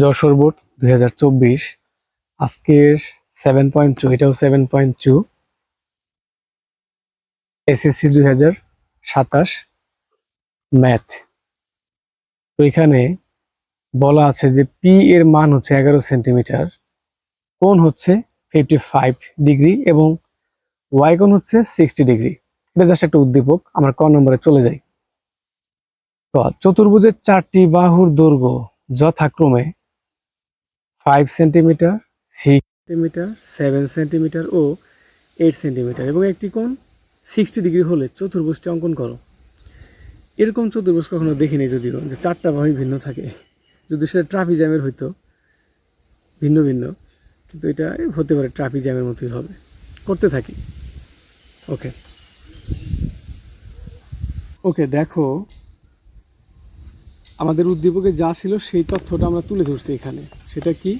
Jessore board দুই হাজার চব্বিশ। আজকের সেভেন পয়েন্ট টু এটাও সেভেন পয়েন্ট টু এসএসসি দুই হাজার সাতাশ। ম্যাথ তো এখানে বলা আছে যে পি এর মান হচ্ছে এগারো সেন্টিমিটার কোন হচ্ছে ফিফটি ফাইভ ডিগ্রি এবং ওয়াই কোণ হচ্ছে সিক্সটি ডিগ্রি এটা জাস্ট একটা উদ্দীপক, আমরা ক নম্বরে চলে যাই। তো চতুর্ভুজের চারটি বাহুর দৈর্ঘ্য যথাক্রমে five centimetre six centimetre seven centimetre ও এইট সেন্টিমিটার এবং একটি কোণ সিক্সটি ডিগ্রি হলে চতুর্ভুজটি অঙ্কন করো। এরকম চতুর্ভুজ কখনো দেখিনি যদিও, যে চারটা বাহুই ভিন্ন থাকে। যদি সেটা ট্রাফিক জ্যামের হইতো, ভিন্ন ভিন্ন, কিন্তু এটা হতে পারে ট্রাফিক জ্যামের মতোই হবে। করতে থাকি। ওকে ওকে দেখো, আমাদের উদ্দীপকে যা ছিল সেই তথ্যটা আমরা তুলে ধরছি এখানে। সেটা কি?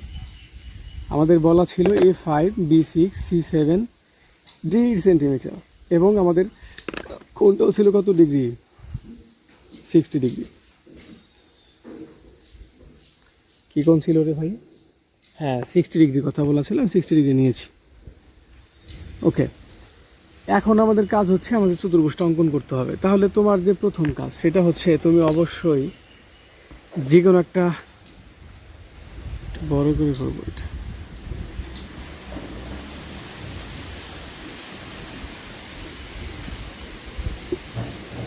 আমাদের বলা ছিল A five B six C seven D eight centimetre এবং আমাদের কোনটাও ছিল কত ডিগ্রি সিক্সটি ডিগ্রি কী কোন ছিল রে ভাই? হ্যাঁ সিক্সটি ডিগ্রি কথা বলা ছিল, আমি সিক্সটি ডিগ্রি নিয়েছি। ওকে এখন আমাদের কাজ হচ্ছে আমাদের চতুর্ভুজটা অঙ্কন করতে হবে। তাহলে তোমার যে প্রথম কাজ, সেটা হচ্ছে তুমি অবশ্যই যে কোনো একটু বড় করে করব এটা।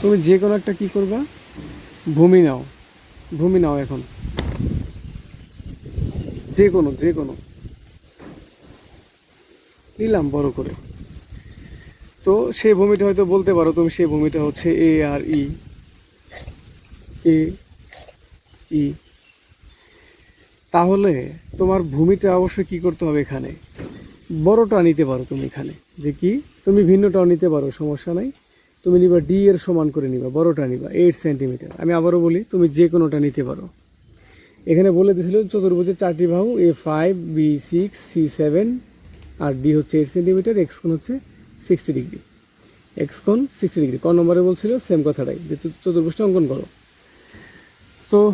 তুমি যে কোনো একটা কি করবা? ভূমি নাও। ভূমি নাও এখন। যে কোনো যে কোনো। নিলাম বড় করে। তো সেই ভূমিটা হয়তো বলতে পারো তুমি, সেই ভূমিটা হচ্ছে এ আর ই এ ই তাহলে তোমার ভূমিটা অবশ্যই কি করতে হবে এখানে? বড়টা নিতে পারো তুমি এখানে। যে কি? তুমি ভিন্নটাও নিতে পারো, সমস্যা নাই। তুমি নিবা ডি এর সমান করে নিবা, বড়টা নিবা এইট সেন্টিমিটার আমি আবারও বলি, তুমি যে কোনোটা নিতে পারো। এখানে বলে দিয়েছিল চতুর্ভুজের চারটি বাহু A five B six C seven R D হচ্ছে এইট সেন্টিমিটার এক্স কোণ হচ্ছে সিক্সটি ডিগ্রি এক্স কোণ সিক্সটি ডিগ্রি ক নম্বরে বলছিল সেম কথাটাই, যে চতু- চতুর্ভুজটা অঙ্কন করো। তো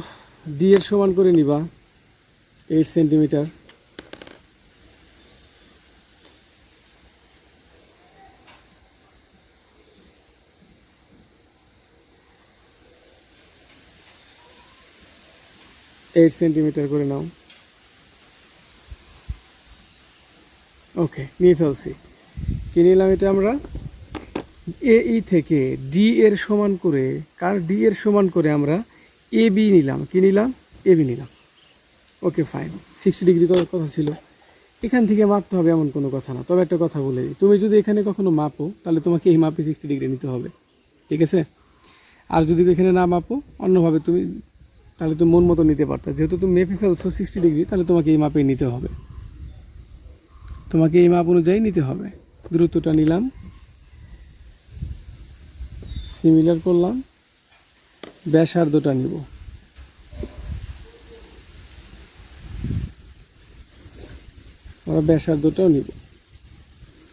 ডি এর সমান করে নিবা এইট সেন্টিমিটার এইট সেন্টিমিটার করে নাও। ওকে নিয়ে ফেলছি। কি নিলাম এটা আমরা? এ ই থেকে ডি এর সমান করে, কার ডি এর সমান করে আমরা এ বি নিলাম। কি নিলাম? এ বি নিলাম। ওকে ফাইন সিক্সটি ডিগ্রি করার কথা ছিল। এখান থেকে মাপতে হবে এমন কোনো কথা না। তবে একটা কথা বলে তুমি যদি এখানে কখনো মাপো, তাহলে তোমাকে এই মাপে সিক্সটি ডিগ্রি নিতে হবে। ঠিক আছে? আর যদি এখানে না মাপো, অন্যভাবে তুমি, তাহলে তুমি মন মতো নিতে পারতা। যেহেতু তুমি মেপে ফেলছো সিক্সটি ডিগ্রি তাহলে তোমাকে এই মাপেই নিতে হবে। তোমাকে এই মাপ অনুযায়ী নিতে হবে। দূরত্বটা নিলাম। সিমিলার করলাম। ব্যাসার্ধটা নিব। আমরা ব্যাসার্ধটাও নিব।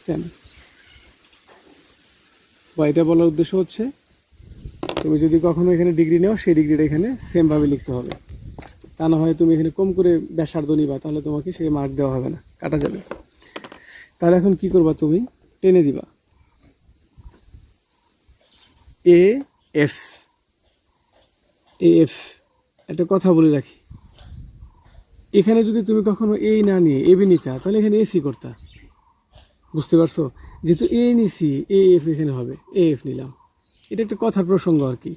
সেম বা বলার উদ্দেশ্য হচ্ছে, তুমি যদি কখনো এখানে ডিগ্রি নেও, সেই ডিগ্রিটা এখানে সেমভাবে লিখতে হবে। তা না হয় তুমি এখানে কম করে ব্যাসার্ধ নিবা, তাহলে তোমাকে সেই মার্ক দেওয়া হবে না, কাটা যাবে। তাহলে এখন কি করবা তুমি? টেনে দিবা। এ এফ এ এফ একটা কথা বলে রাখি। এখানে যদি তুমি কখনো এই না নিয়ে এবি নিতা, তাহলে এখানে এসি করতা। বুঝতে পারছ? যেহেতু এ নিছি এ এফ এখানে হবে এ এফ নিলাম। এটা একটা কথার প্রসঙ্গ আর কি।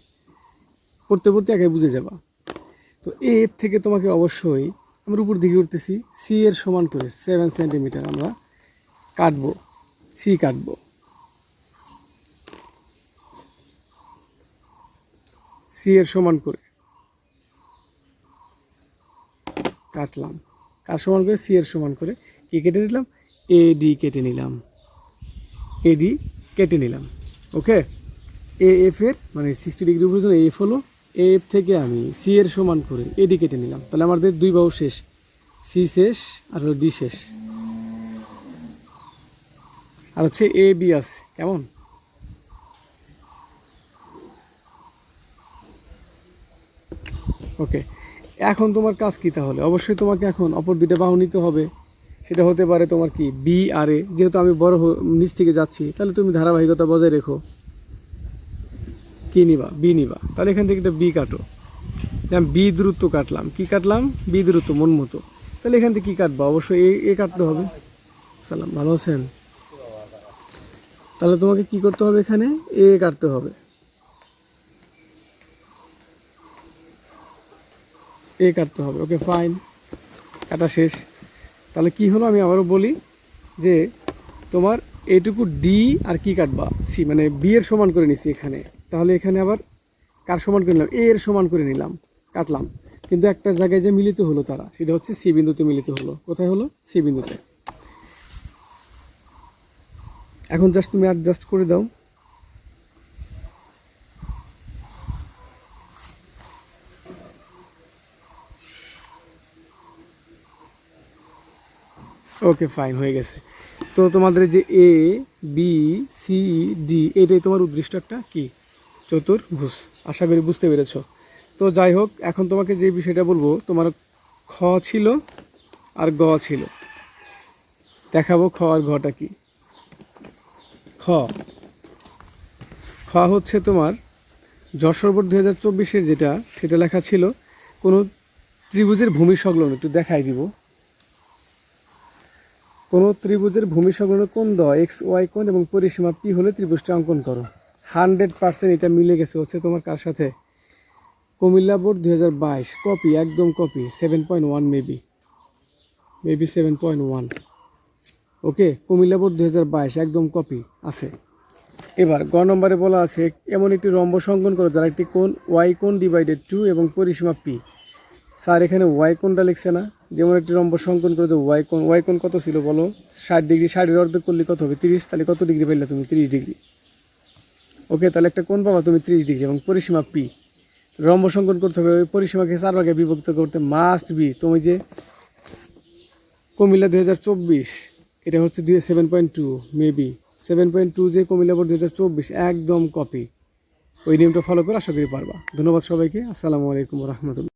পড়তে পড়তে একে বুঝে যাবা। তো এ এফ থেকে তোমাকে অবশ্যই আমরা উপর দিকে উঠতেছি। সি এর সমান করে সেভেন সেন্টিমিটার আমরা কাটবো। সি কাটবো। সি এর সমান করে। কাটলাম। কার সমান করে? সি এর সমান করে। কি কেটে নিলাম? এ ডি কেটে নিলাম। এ ডি কেটে নিলাম। ওকে? এ এফ এর মানে সিক্সটি ডিগ্রি এ এফ হলো এ এফ থেকে আমি সি এর সমান করে এ ডি কেটে নিলাম। তাহলে আমাদের দুই বাহু শেষ। সি শেষ, আর হলো ডি শেষ। আর হচ্ছে এ বি আছে। কেমন? ওকে। এখন তোমার কাজ কি তাহলে? অবশ্যই তোমাকে এখন অপর দুইটা বাহু নিতে হবে। সেটা হতে পারে তোমার কি বি আর এ যেহেতু আমি বড় নিচ থেকে যাচ্ছি, তাহলে তুমি ধারাবাহিকতা বজায় রেখো। কি নিবা? বি নিবা। তাহলে এখান থেকে একটা বি কাটো। যেমন বি দূরত্ব কাটলাম। কি কাটলাম? বি দূরত্ব, মন মতো। তাহলে এখান থেকে কী কাটবো? অবশ্যই এ এ কাটতে হবে। সালাম, ভালো আছেন? তাহলে তোমাকে কি করতে হবে এখানে? এ কাটতে হবে। এ কাটতে হবে। ওকে ফাইন কাটা শেষ। তাহলে কি হলো আমি আবারও বলি যে তোমার এটুকু ডি আর কি কাটবা? সি মানে বি এর সমান করে নিছি এখানে। তাহলে এখানে আবার কার সমান করে নিলাম? এ এর সমান করে নিলাম, কাটলাম। কিন্তু একটা জায়গায় যে মিলিত হলো তারা, সেটা হচ্ছে সি বিন্দুতে মিলিত হলো। কোথায় হলো? সি বিন্দুতে। এখন জাস্ট তুমি অ্যাডজাস্ট করে দাও। ওকে ফাইন হয়ে গেছে। তো তোমাদের যে এ বি সি ডি এটাই তোমার উদ্দিষ্ট একটা কি? চতুর্ভুজ। আশা করি বুঝতে পেরেছ। তো যাই হোক, এখন তোমাকে যে বিষয়টা বলব, তোমার খ ছিল আর গ ছিল। দেখাবো খ আর ঘটা কি। খ। খ হচ্ছে তোমার যশোরবর দু হাজার যেটা, সেটা লেখা ছিল কোনো ত্রিভুজের ভূমি সংলগ্ন, একটু দেখাই দিব। কোনো ত্রিভুজের ভূমি সংলগ্ন কোণ দ এক্স ওয়াই কোণ এবং পরিসীমা পি হলে ত্রিভুজটা অঙ্কন করো। হান্ড্রেড পার্সেন্ট এটা মিলে গেছে, হচ্ছে তোমার কার সাথে? কুমিল্লা বোর্ড দুই হাজার বাইশ কপি একদম copy seven point one maybe maybe seven point one okay Comilla board দুই হাজার বাইশ, একদম কপি আছে। এবার গ নম্বরে বলা আছে, এমন একটি রম্ব সংকন করো, যার একটি কোণ ওয়াই কোণ ডিভাইডেড টু এবং পরিসীমা পি স্যার, এখানে ওয়াই কোণটা লিখছে না? যেমন একটি রম্ব সংকন করে যে ওয়াই কোণ ওয়াই কোণ কত ছিল বলো? ষাট ডিগ্রি, ষাটের অর্ধেক করলে কত হবে? তিরিশ, তাহলে কত ডিগ্রি পেলে তুমি? তিরিশ ডিগ্রি। ওকে, তাহলে একটা কোন পাবা? তুমি তিরিশ ডিগ্রি এবং পরিসীমা পি রম্ব সংকন করতে হবে ওই পরিসীমাকে চার ভাগে বিভক্ত করতে মাস্ট বি তুমি যে কুমিল্লা দুই হাজার চব্বিশ, এটা হচ্ছে দুই seven point two maybe seven point two যে কুমিল্লা বোর্ড দুই হাজার চব্বিশ, একদম কপি ওই নিয়মটা ফলো করে আশা করি পারবা। ধন্যবাদ সবাইকে। আসসালামু আলাইকুম রহমতুল্লাহ।